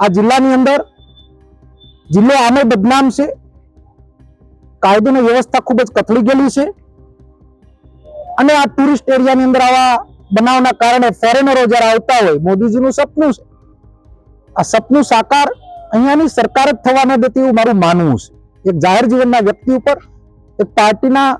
આ જિલ્લાની અંદર જિલ્લો આમે બદનામ છે. કાયદોની વ્યવસ્થા ખૂબ જ કથળી ગયેલી છે. અને આ ટુરિસ્ટ એરિયાની અંદર આવા બનાવના કારણે ફોરેનરો જ્યારે આવતા હોય, મોદીજીનું સપનું છે. આ સપનું સાકાર અહીંયાની સરકાર જ થવા ન દેતી એવું મારું માનવું છે. એક જાહેર જીવનના વ્યક્તિ ઉપર, એક પાર્ટીના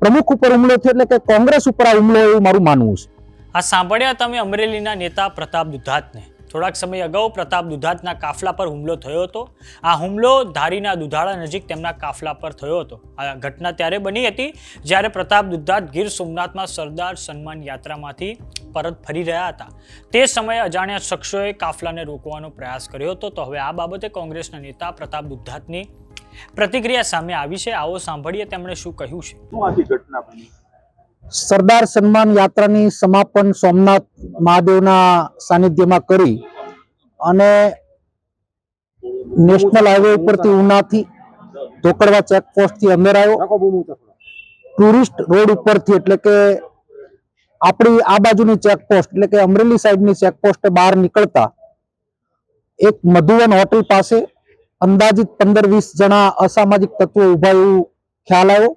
પ્રમુખ ઉપર હુમલો થયો એટલે કે કોંગ્રેસ ઉપર આ હુમલો એવું મારું માનવું છે. આ સાંભળ્યા તમે અમરેલીના નેતા પ્રતાપ દુધાતને. થોડાક સમય અગાઉ પ્રતાપ દુધાતના કાફલા પર હુમલો થયો હતો. આ હુમલો ધારીના દુધાળા નજીક તેમના કાફલા પર થયો હતો. આ ઘટના ત્યારે બની હતી, જ્યારે પ્રતાપ દુધાત ગીર સોમનાથમાં સરદાર સન્માન યાત્રામાંથી પરત ફરી રહ્યા હતા. તે સમયે અજાણ્યા શખ્સોએ કાફલાને રોકવાનો પ્રયાસ કર્યો હતો. તો હવે આ બાબતે કોંગ્રેસના નેતા પ્રતાપ દુધાતની પ્રતિક્રિયા સામે આવી છે. આવો સાંભળીએ તેમણે શું કહ્યું છે. શું આખી ઘટના બની? સરદાર સન્માન યાત્રાની સમાપન સોમનાથ મહાદેવના સાનિધ્યમાં કરી અને નેશનલ હાઈવે ઉપરથી ઉનાથી ધોકડવા ચેકપોસ્ટથી અંદર આવ્યો. ટુરિસ્ટ રોડ ઉપરથી એટલે કે આપણી આ બાજુની ચેકપોસ્ટ એટલે કે અમરેલી સાઈડની ચેકપોસ્ટ બહાર નીકળતા એક મધુવન હોટલ પાસે અંદાજિત પંદર વીસ જણા અસામાજિક તત્વો ઊભા એવું ખ્યાલ આવ્યો.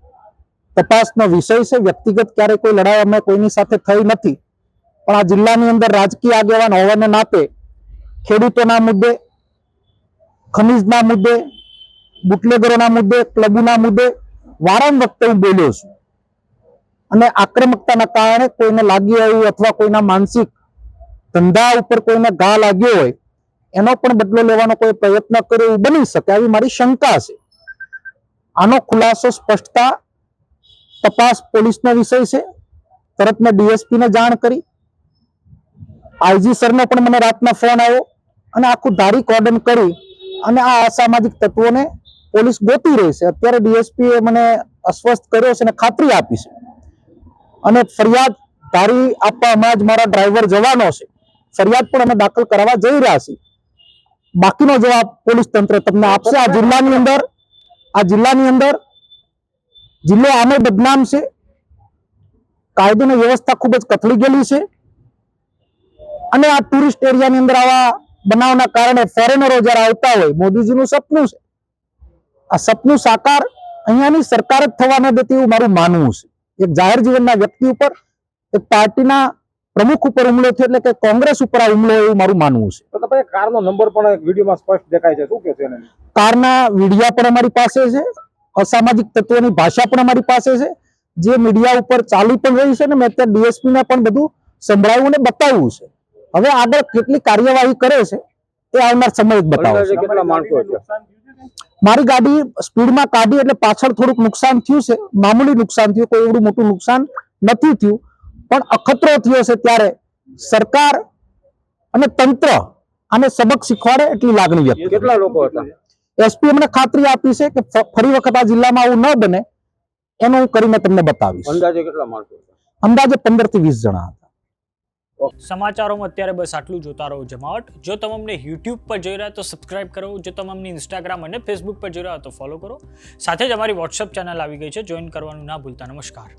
તપાસનો વિષય છે. વ્યક્તિગત ક્યારે કોઈ લડાઈ અમે કોઈની સાથે થઈ નથી. પણ આ જિલ્લાની અંદર રાજકીય આગેવાન હોવાને નાતે ખેડૂતોના મુદ્દે, ખનીજના મુદ્દે, બુટલેગરોના મુદ્દે, ક્લબોના મુદ્દે વારંવાર વખતે હું બોલ્યો છું. અને આક્રમકતાના કારણે કોઈને લાગી આવ્યું અથવા કોઈના માનસિક ધંધા ઉપર કોઈને ઘા લાગ્યો હોય, એનો પણ બદલો લેવાનો કોઈ પ્રયત્ન કર્યો એવું બની શકે, આવી મારી શંકા છે. આનો ખુલાસો સ્પષ્ટતા તપાસ પોલીસનો વિષય છે. તરત મેં ડીએસપીને જાણ કરી. આઈજી સરનો પણ મને રાતના ફોન આવ્યો અને આખું ધારી કોર્ડન કરી અને આ અસામાજિક તત્વોને પોલીસ ગોતી રહી છે. અત્યારે ડીએસપીએ મને અસ્વસ્થ કર્યો છે અને ખાતરી આપી છે. અને ફરિયાદ ધારી આપવા હમણાં જ મારા ડ્રાઈવર જવાનો છે. ફરિયાદ પણ અમે દાખલ કરાવવા જઈ રહ્યા છીએ. બાકીનો જવાબ પોલીસ તંત્ર તમને આપશે. આ જિલ્લાની અંદર, આ જિલ્લાની અંદર જિલ્લો આમે બદનામ છે. કાયદોની વ્યવસ્થા ખૂબ જ કથળી ગયેલી છે. અને આ ટુરિસ્ટ એરિયાની અંદર આવા બનાવના કારણે ફોરેનરો જ્યારે આવતા હોય મોદીજીનું સપનું છે. આ સપનું સાકાર અહીંયાની સરકાર જ થવા ન દેતી એવું મારું માનવું છે. એક જાહેર જીવનના વ્યક્તિ ઉપર એક પાર્ટીના પ્રમુખ ઉપર હુમલો થયો એટલે કે કોંગ્રેસ ઉપર આ હુમલો એવું મારું માનવું છે. તો તમે કારનો નંબર પણ એક વિડીયોમાં સ્પષ્ટ દેખાય છે. શું કે છે કારના વિડિયા પણ અમારી પાસે છે. અસામાજિક તત્વોની ભાષા પણ અમારી પાસે છે. જે મીડિયા ઉપર ચાલી પણ રહી છે ને મેં અત્યારે ડીએસપી ને પણ બધું સંભળાવ્યું ને બતાવ્યું છે. હવે આગળ કેટલી કાર્યવાહી કરે છે એ આવનાર સમય જ બતાવશે મારી ગાડી સ્પીડમાં કાઢી એટલે પાછળ થોડુંક નુકસાન થયું છે. મામૂલી નુકસાન થયું કોઈ એવડું મોટું નુકસાન નથી થયું. પણ અખતરો થયો છે ત્યારે સરકાર અને તંત્ર આને સબક શીખવાડે એટલી લાગણી વ્યક્ત કેટલા લોકો હતા? એસપી અમને ખાતરી આપી છે કે ફરી વખત આ જિલ્લામાં આવું ન બને એનું હું કરીને તમને બતાવીશ. અંદાજે કેટલા માણસો હતા? અંદાજે પંદરથી વીસ જણા હતા. સમાચારોમાં અત્યારે બસ આટલું જોતા રહો જમાવટ. જો તમે અમને યુટ્યુબ પર જોઈ રહ્યા તો સબસ્ક્રાઇબ કરો. જો તમે અમને ઇન્સ્ટાગ્રામ અને ફેસબુક પર જોઈ રહ્યા તો ફોલો કરો. સાથે જ અમારી વોટ્સઅપ ચેનલ આવી ગઈ છે. જોઈન કરવાનું ના ભૂલતા. નમસ્કાર.